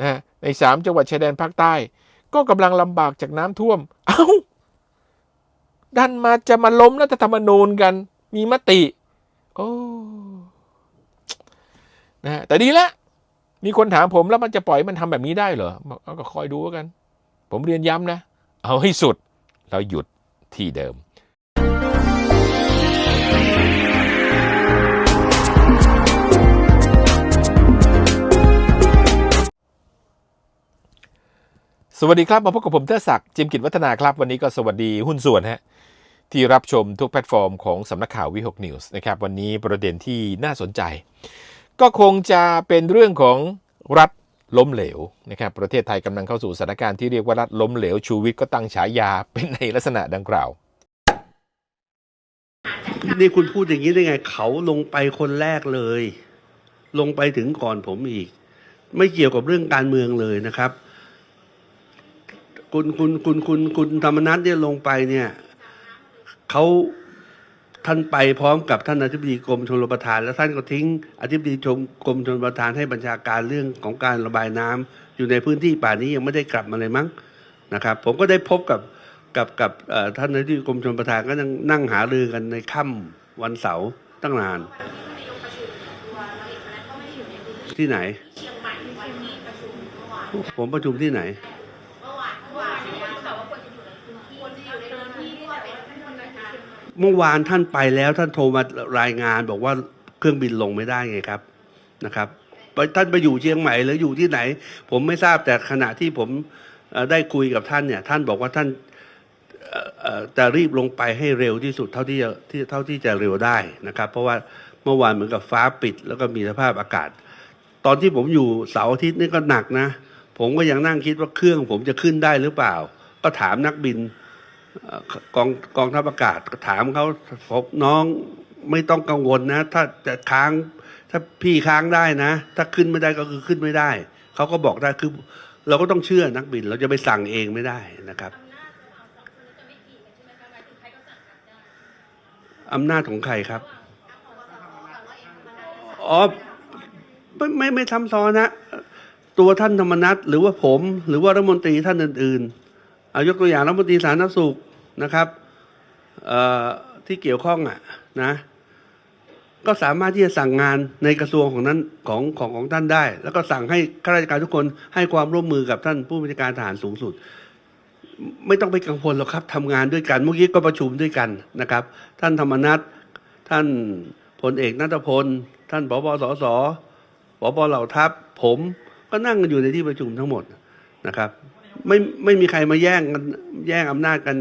นะฮะในสามจังหวัดชายแดนภาคใต้ ก็กำลังลำบากจากน้ำท่วม เอ้า ดันมาจะมาล้มรัฐธรรมนูญกัน มีมติ โอ้นะฮะแต่ดีล้วมีคนถามผมแล้วมันจะปล่อยมันทำแบบนี้ได้เหรอกเอาก็คอยดูกัน ผมเรียนย้ำนะ เอาให้สุดแล้วหยุดที่เดิม สวัสดีครับ มาพบกับผมเทอศักดิ์จิมกิจวัฒนาครับ วันนี้ก็สวัสดีหุ้นส่วนฮะที่รับชมทุกแพลตฟอร์มของสำนักข่าววิหกนิวส์นะครับ วันนี้ประเด็นที่น่าสนใจ ก็คงจะเป็นเรื่องของรัฐล้มเหลวนะครับประเทศไทยกำลังเข้าสู่สถานการณ์ที่เรียกว่ารัฐล้มเหลวชูวิทย์ก็ตั้งฉายาเป็นในลักษณะดังกล่าวนี่คุณพูดอย่างนี้ได้ไง เขาลงไปคนแรกเลย ลงไปถึงก่อนผมอีก ไม่เกี่ยวกับเรื่องการเมืองเลยนะครับ คุณคุณคุณคุณคุณธรรมนัฐเนี่ยลงไปเนี่ยเขาท่านไปพร้อมกับท่านอธิบดีกรมชลประทาน แล้วท่านก็ทิ้งอธิบดีชมกรมชลประทานให้บัญชาการเรื่องของการระบายน้ำอยู่ในพื้นที่ป่านี้ยังไม่ได้กลับมาเลยมั้งนะครับ ผมก็ได้พบกับกับกับเอ่อท่านนายกกรมชลประทานก็นั่งนั่งหารือกันในค่ำวันเสาร์ตั้งนาน ที่ไหนผมประชุมที่ไหน เมื่อวานท่านไปแล้วท่านโทรมารายงานบอกว่าเครื่องบินลงไม่ได้ไงครับนะครับไปท่านไปอยู่เชียงใหม่หรืออยู่ที่ไหน ผมไม่ทราบแต่ขณะที่ผมได้คุยกับท่านเนี่ย ท่านบอกว่าท่านจะรีบลงไปให้เร็วที่สุดเท่าที่จะเท่าที่จะเร็วได้นะครับ เพราะว่าเมื่อวานเหมือนกับฟ้าปิด แล้วก็มีสภาพอากาศ ตอนที่ผมอยู่เสาร์อาทิตย์นี่ก็หนักนะ ผมก็ยังนั่งคิดว่าเครื่องผมจะขึ้นได้หรือเปล่า ก็ถามนักบิน กองกองทัพอากาศก็ถามเขาบอกน้องไม่ต้องกังวลนะ ถ้าจะค้าง ถ้าพี่ค้างได้นะ ถ้าขึ้นไม่ได้ก็คือขึ้นไม่ได้ เขาก็บอกได้คือเราก็ต้องเชื่อนักบิน เราจะไปสั่งเองไม่ได้นะครับอำนาจของใครครับอ๋อไม่ไม่ไม่ทำซ้อนนะ ตัวท่านธรรมนัฐหรือว่าผม หรือว่ารัฐมนตรีท่านอื่น ๆ เอายกตัวอย่างรัฐมนตรีสาธารณสุขนะครับที่เกี่ยวข้องอะนะก็สามารถที่จะสั่งงานในกระทรวงของนั้นของของของท่านได้ แล้วก็สั่งให้ข้าราชการทุกคนให้ความร่วมมือกับท่านผู้บัญชาการทหารสูงสุด ไม่ต้องไปกังวลหรอกครับทำงานด้วยกันเมื่อกี้ก็ประชุมด้วยกันนะครับ ท่านธรรมนัฐท่านพลเอกนัทพล ท่านผบสสผบเหล่าทัพผมก็นั่งกันอยู่ในที่ประชุมทั้งหมดนะครับ ไม่ไม่มีใครมาแย่งกันแย่งอำนาจกัน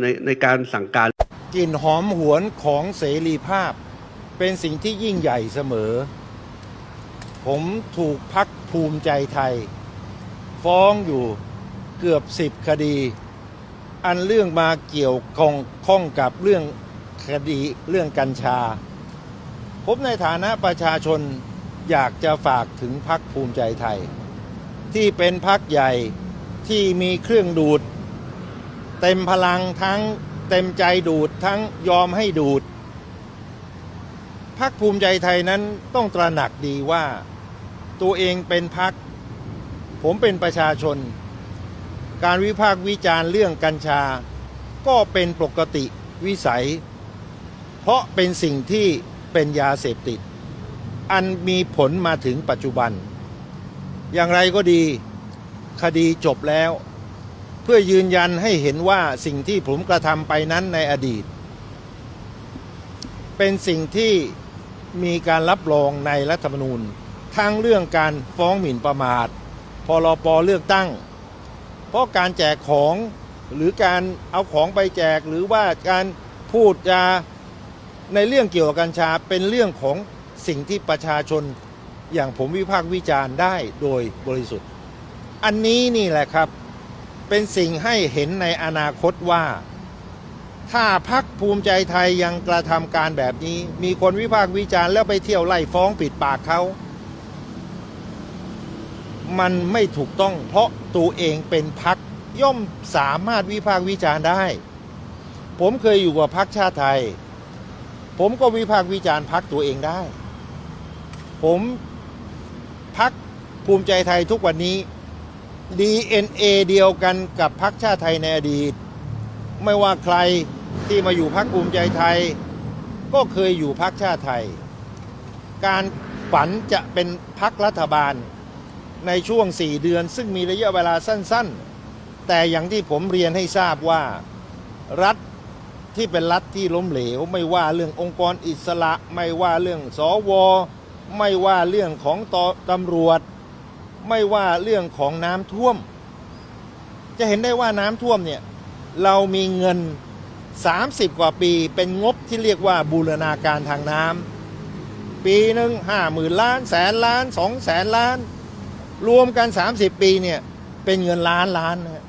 ในในการสั่งการกลิ่นหอมหวนของเสรีภาพ เป็นสิ่งที่ยิ่งใหญ่เสมอ ผมถูกพักภูมิใจไทย ฟ้องอยู่เกือบสิบคดี อันเรื่องมาเกี่ยวข้องข้องกับเรื่องคดีเรื่องกัญชา ผมในฐานะประชาชนอยากจะฝากถึงพักภูมิใจไทย ที่เป็นพักใหญ่ ที่มีเครื่องดูด เต็มพลังทั้งเต็มใจดูดทั้งยอมให้ดูดพักภูมิใจไทยนั้นต้องตระหนักดีว่า ตัวเองเป็นพัก ผมเป็นประชาชน การวิพากษ์วิจารณ์เรื่องกัญชา ก็เป็นปกติวิสัย เพราะเป็นสิ่งที่เป็นยาเสพติด อันมีผลมาถึงปัจจุบัน อย่างไรก็ดี คดีจบแล้ว เพื่อยืนยันให้เห็นว่าสิ่งที่ผมกระทำไปนั้นในอดีต เป็นสิ่งที่มีการรับรองในรัฐธรรมนูญ ทั้งเรื่องการฟ้องหมิ่นประมาทพรปเลือกตั้ง เพราะการแจกของหรือการเอาของไปแจกหรือว่าการพูดจาในเรื่องเกี่ยวกับกัญชาเป็นเรื่องของสิ่งที่ประชาชนอย่างผมวิพากษ์วิจารณ์ได้โดยบริสุทธิ์ อันนี้นี่แหละครับ เป็นสิ่งให้เห็นในอนาคตว่า ถ้าพักภูมิใจไทยยังกระทำการแบบนี้ มีคนวิพากษ์วิจารณ์แล้วไปเที่ยวไล่ฟ้องปิดปากเขามันไม่ถูกต้องเพราะตัวเองเป็นพักย่อมสามารถวิพากษ์วิจารณ์ได้ ผมเคยอยู่กับพักชาติไทย ผมก็วิพากษ์วิจารณ์พักตัวเองได้ ผมพักภูมิใจไทยทุกวันนี้ DNA เดียวกันกับพรรคชาติไทยในอดีต ไม่ว่าใครที่มาอยู่พรรคภูมิใจไทย ก็เคยอยู่พรรคชาติไทย การฝันจะเป็นพรรครัฐบาลในช่วง 4 เดือน ซึ่งมีระยะเวลาสั้นๆ แต่อย่างที่ผมเรียนให้ทราบว่ารัฐที่เป็นรัฐที่ล้มเหลว ไม่ว่าเรื่ององค์กรอิสระ ไม่ว่าเรื่องสวไม่ว่าเรื่องของตตำรวจ ไม่ว่าเรื่องของน้ำท่วม จะเห็นได้ว่าน้ำท่วมเนี่ยเรามีเงิน 30 กว่าปีเป็นงบที่เรียกว่าบูรณาการทางน้ำปีหนึ่งห้าหมื่นล้านแสนล้านสองแสนล้าน รวมกัน 30 ปีเนี่ยเป็นเงินล้านล้านนะ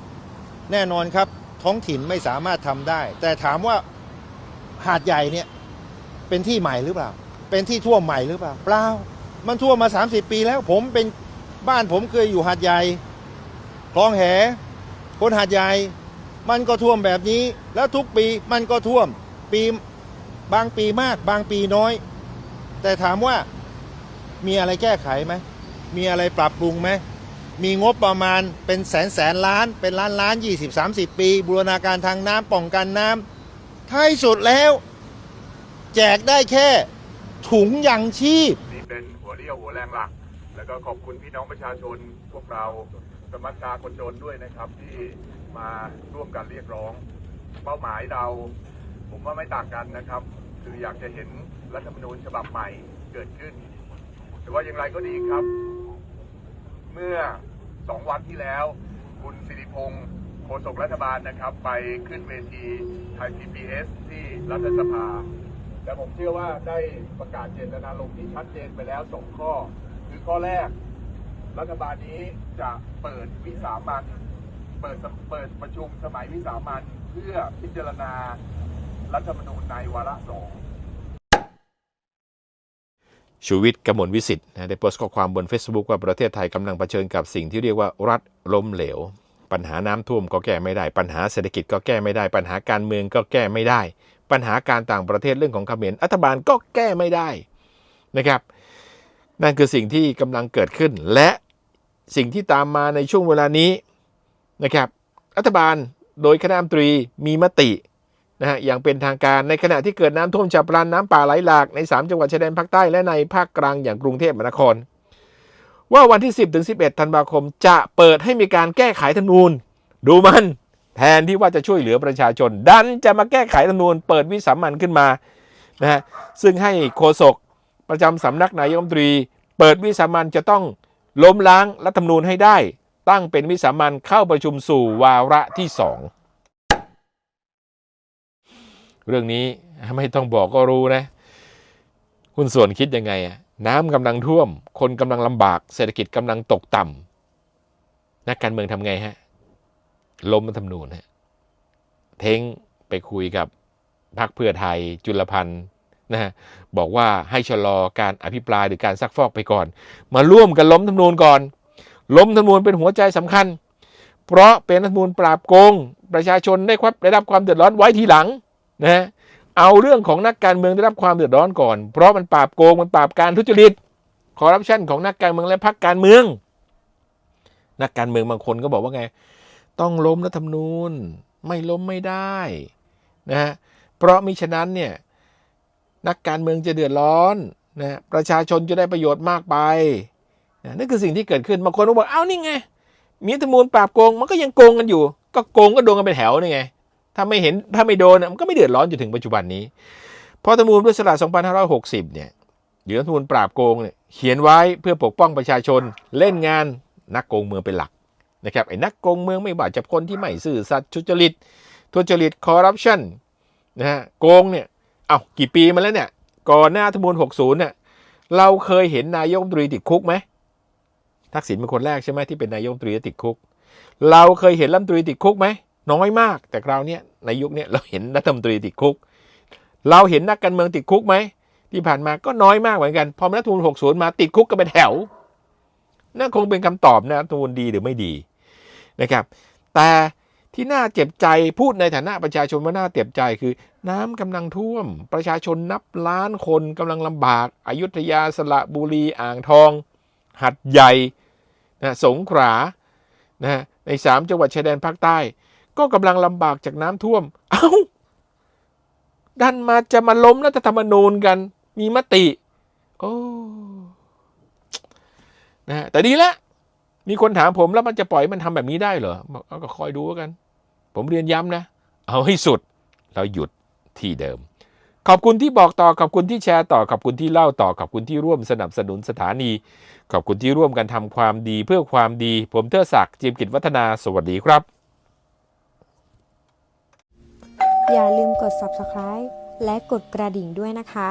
แน่นอนครับท้องถิ่นไม่สามารถทำได้ แต่ถามว่าหาดใหญ่เนี่ยเป็นที่ใหม่หรือเปล่า เป็นที่ท่วมใหม่หรือเปล่า เปล่า มันท่วมมา 30 ปีแล้วผมเป็น บ้านผมเคยอยู่หาดใหญ่คลองแห คนหาดใหญ่ มันก็ท่วมแบบนี้ แล้วทุกปีมันก็ท่วม ปีบางปีมากบางปีน้อย แต่ถามว่ามีอะไรแก้ไขไหม มีอะไรปรับปรุงไหม มีงบประมาณเป็นแสนแสนล้าน เป็นล้านล้านยี่สิบสามสิบปี บูรณาการทางน้ำป้องกันน้ำท้ายสุดแล้ว แจกได้แค่ถุงยังชีพ นี่เป็นหัวเรี่ยวหัวแรงหลัก ก็ขอบคุณพี่น้องประชาชนพวกเราสมัครตาคนจนด้วยนะครับที่มาร่วมกันเรียกร้อง เป้าหมายเรา ผมว่าไม่ต่างกันนะครับ คืออยากจะเห็นรัฐธรรมนูญฉบับใหม่เกิดขึ้น แต่ว่าอย่างไรก็ดีครับ เมื่อสองวันที่แล้ว คุณสิริพงศ์โฆษกรัฐบาลนะครับ ไปขึ้นเวทีไทย PBS ที่รัฐสภาและผมเชื่อว่าได้ประกาศเจตนารมณ์ที่ชัดเจนไปแล้วสองข้อ คือข้อแรก รัฐบาลนี้จะเปิดวิสามันเปิดเปิดประชุมสมัยวิสามันเพื่อพิจารณารัฐธรรมนูญในวาระสองชูวิทย์กมลวิสิทธิ์นะได้โพสต์ข้อความบน Facebook ว่าประเทศไทยกำลังเผชิญกับสิ่งที่เรียกว่ารัฐล้มเหลว ปัญหาน้ำท่วมก็แก้ไม่ได้ ปัญหาเศรษฐกิจก็แก้ไม่ได้ ปัญหาการเมืองก็แก้ไม่ได้ ปัญหาการต่างประเทศเรื่องของเขมรรัฐบาลก็แก้ไม่ได้นะครับ นั่นคือสิ่งที่กำลังเกิดขึ้น และสิ่งที่ตามมาในช่วงเวลานี้นะครับ รัฐบาลโดยคณะรัฐมนตรีมีมตินะฮะอย่างเป็นทางการในขณะที่เกิดน้ำท่วมฉับพลันน้ำป่าไหลหลากใน 3 จังหวัดชายแดนภาคใต้และในภาคกลางอย่างกรุงเทพมหานคร ว่าวันที่ 10ถึง11 ธันวาคมจะเปิดให้มีการแก้ไขธนูญ ดูมัน แทนที่ว่าจะช่วยเหลือประชาชน ดันจะมาแก้ไขธนูญ เปิดวิสามันขึ้นมานะฮะซึ่งให้โฆษก ประจำสำนักนายกรัฐมนตรี เปิดวิสามันจะต้องล้มล้างรัฐธรรมนูญให้ได้ ตั้งเป็นวิสามันเข้าประชุมสู่วาระที่สองเรื่องนี้ไม่ต้องบอกก็รู้นะ คุณส่วนคิดยังไงอะน้ำกำลังท่วม คนกำลังลำบาก เศรษฐกิจกำลังตกต่ำนักการเมืองทำไงฮะล้มรัฐธรรมนูญฮะเท้งไปคุยกับพรรคเพื่อไทยจุลพันธ์ นะฮะบอกว่าให้ชะลอการอภิปรายหรือการซักฟอกไปก่อน มาร่วมกันล้มธรรมนูญก่อน ล้มธรรมนูญเป็นหัวใจสำคัญ เพราะเป็นรัฐธรรมนูญปราบโกง ประชาชนได้ครับได้รับความเดือดร้อนไว้ทีหลังนะฮะเอาเรื่องของนักการเมืองได้รับความเดือดร้อนก่อน เพราะมันปราบโกงมันปราบการทุจริตคอร์รัปชันของนักการเมืองและพรรคการเมือง นักการเมืองบางคนก็บอกว่าไง ต้องล้มรัฐธรรมนูญไม่ล้มไม่ได้นะฮะเพราะมิฉะนั้นเนี่ย นักการเมืองจะเดือดร้อนนะประชาชนจะได้ประโยชน์มากไปนะนั่นคือสิ่งที่เกิดขึ้นบางคนก็บอกเอ้านี่ไงมีธรรมนูญปราบโกงมันก็ยังโกงกันอยู่ ก็โกงก็โดนกันเป็นแถวนี่ไงถ้าไม่เห็นถ้าไม่โดนมันก็ไม่เดือดร้อนจนถึงปัจจุบันนี้พราะรัฐธรรมนูญด้วยสลา2560 เนี่ยหรือธมนูญปราบโกงเนี่ยเขียนไว้เพื่อปกป้องประชาชนเล่นงานนักโกงเมืองเป็นหลักนะครับไอ้นักโกงเมืองไม่ว่าจะคนที่ไม่ซื่อสัตย์ทุจริตทุจริตคอร์รัปชันนะฮะโกงเนี่ย เอากี่ปีมาแล้วเนี่ย ก่อนหน้ารัฐธรรมนูญ60เนี่ยเราเคยเห็นนายกตรีติดคุกไหมทักษิณเป็นคนแรกใช่ไหมที่เป็นนายกตรีติดคุก เราเคยเห็นรัฐมนตรีติดคุกไหมน้อยมาก แต่คราวนี้ในยุคนี้เราเห็นรัฐมนตรีติดคุก เราเห็นนักการเมืองติดคุกไหมที่ผ่านมาก็น้อยมากเหมือนกันพอรัฐธรรมนูญ60 มาติดคุกกันเป็นแถวนั่นคงเป็นคำตอบนะรัฐธรรมนูญดีหรือไม่ดีนะครับ แต่ ที่น่าเจ็บใจพูดในฐานะประชาชนว่าน่าเจ็บใจคือ น้ำกำลังท่วม ประชาชนนับล้านคนกำลังลำบากอายุทยาสระบุรีอ่างทอง หัดใหญ่นะสงขลานะในสามจังหวัดชายแดนภาคใต้ ก็กำลังลำบากจากน้ำท่วม เอ้าดันมาจะมาล้มรัฐธรรมนูญกัน มีมติ โอ้นะแต่ดีล้วมีคนถามผมแล้วมันจะปล่อยมันทำแบบนี้ได้เหรอบอกเอาก็คอยดูกัน ผมเรียนย้ำนะ เอาให้สุดแล้วหยุดที่เดิม ขอบคุณที่บอกต่อ ขอบคุณที่แชร์ต่อ ขอบคุณที่เล่าต่อ ขอบคุณที่ร่วมสนับสนุนสถานี ขอบคุณที่ร่วมกันทำความดีเพื่อความดี ผมเทอศักดิ์จิมกิจวัฒนา สวัสดีครับ อย่าลืมกด subscribe และกดกระดิ่งด้วยนะคะ